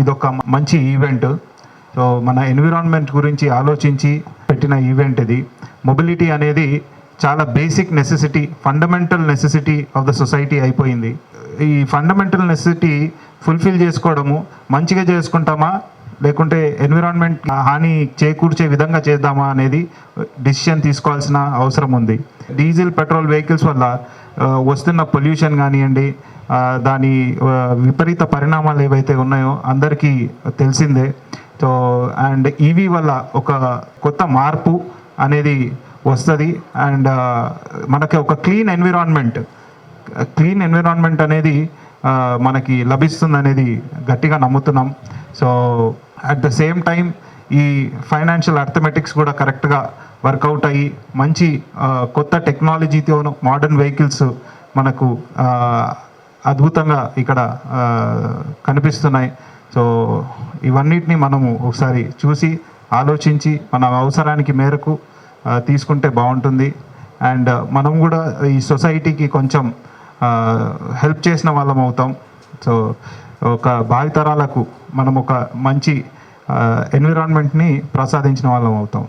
ఇదొక మంచి event so మన ఎన్విరాన్మెంట్ గురించి ఆలోచించి పెట్టిన ఈవెంట్ ఇది. మొబిలిటీ అనేది చాలా basic necessity fundamental necessity of the society అయిపోయింది. ఈ ఫండమెంటల్ నెసెసిటీ ఫుల్ఫిల్ చేసుకోవడము మంచిగా చేసుకుంటామా? లేకుంటే ఎన్విరాన్మెంట్ హాని చేకూర్చే విధంగా చేద్దామా అనేది డిసిషన్ తీసుకోవాల్సిన అవసరం ఉంది. డీజిల్ పెట్రోల్ వెహికల్స్ వల్ల వస్తున్న పొల్యూషన్ కానివ్వండి దాని విపరీత పరిణామాలు ఏవైతే ఉన్నాయో అందరికీ తెలిసిందే. సో అండ్ ఈవీ వల్ల ఒక కొత్త మార్పు అనేది వస్తుంది. అండ్ మనకి ఒక క్లీన్ ఎన్విరాన్మెంట్ క్లీన్ ఎన్విరాన్మెంట్ అనేది మనకి లభిస్తుంది అనేది గట్టిగా నమ్ముతున్నాం. So at the same time ఈ ఫైనాన్షియల్ అర్థమెటిక్స్ కూడా కరెక్ట్గా వర్కౌట్ అయ్యి మంచి కొత్త టెక్నాలజీతో మోడర్న్ వెహికల్స్ మనకు అద్భుతంగా ఇక్కడ కనిపిస్తున్నాయి. సో ఇవన్నిటిని మనము ఒకసారి చూసి ఆలోచించి మన అవసరానికి మేరకు తీసుకుంటే బాగుంటుంది. అండ్ మనం కూడా ఈ సొసైటీకి కొంచెం హెల్ప్ చేసిన వాళ్ళం అవుతాం. సో ఒక భావితరాలకు మనం ఒక మంచి ఎన్విరాన్మెంట్ని ప్రసాదించిన వాళ్ళం అవుతాం.